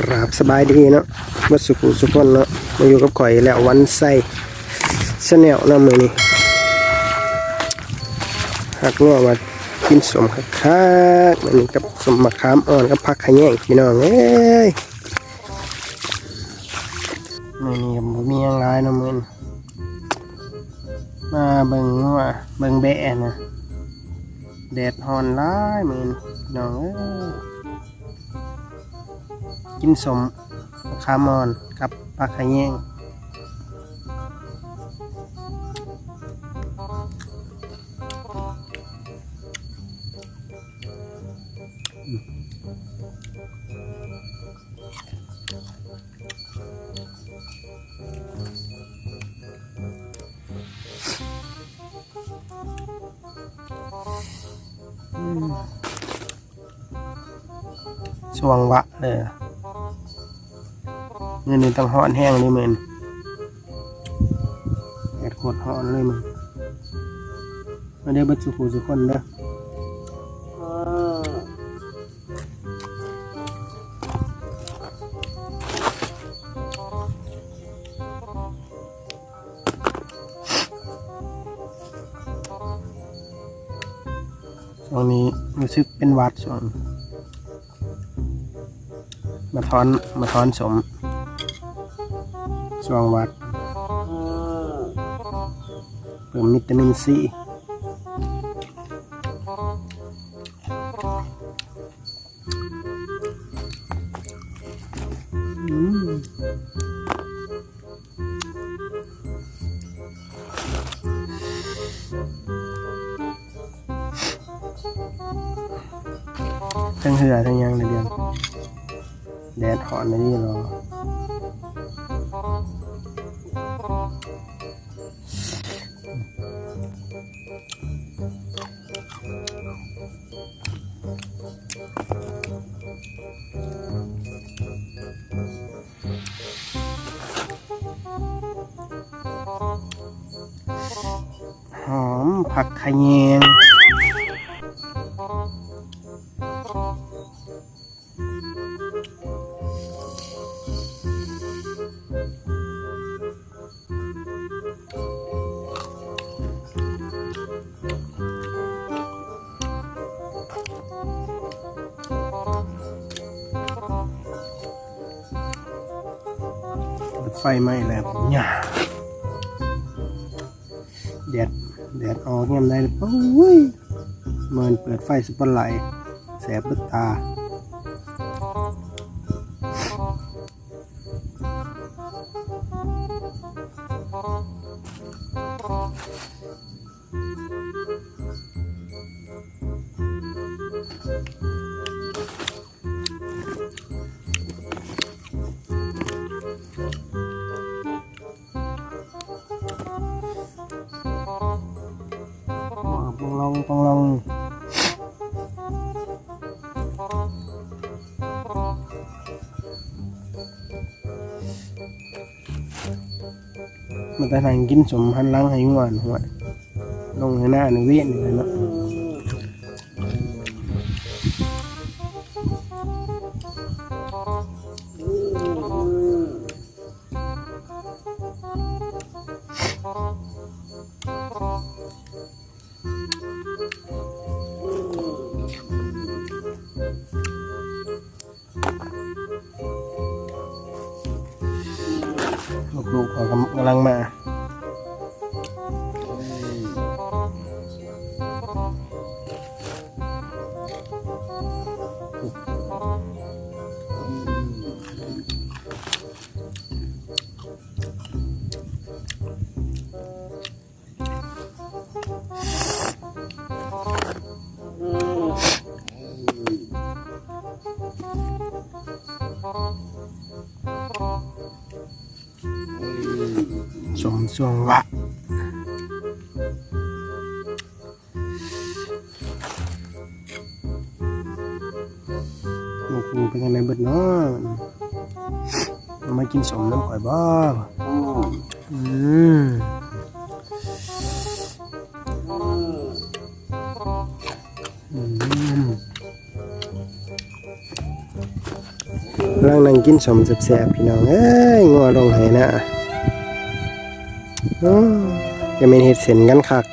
กราบสบายดีเนาะวัดสุขุสุขคนเนาะมาอยู่กับข่อยแล้ววันไส้ชาแนลเนาะมือนี้หักงัวมากินสมคักคักๆมื้อนี้กับสมมะขามอ่อนกับผักขยงพี่น้องเอ้ยมือนี้กับมีหยังหลายเนาะมือนมาเบิ่งงัวเบิ่งแบะนะแดดฮอนร้ายมือนน้องเอ้ย กินสมคามอนกับปลาขะแยงสวงวะเลย เงินนี่ต้องห่อนแห้งเลยมึงแอดโคตรห่อนเลยมึงมาได้บัดสุขุสุคนเด้อช่วงนี้รู้สึกเป็นวัดช่วงมาทอนมาทอนสม ช่วงวัดเพิ่มวิตามินซีอืมทั้งเหือทั้งหยังในเดือนแดดหอนในนี่รอ หอมผักขะแยง ไฟไหม้แล้วหย่าแดดแดดออกยามใดเลยโอ้ยเมินเปิดไฟสปอตไลท์แสบเบิดตา ลองลองมันแต่ทางกินสมหันหลังให้งวนหัวลงให้หน้าหนึ่งเวียนเลยเนาะ ลูก สองสองวะลูกกูเป็นยังไงบิดเนาะมากินสมน้ำข่อยบ้าอืมกงนั่งกินสมแสบพี่น้องเอ้ยงัวลงไหนะ ยังเป็เห็ดเส้นกันคัก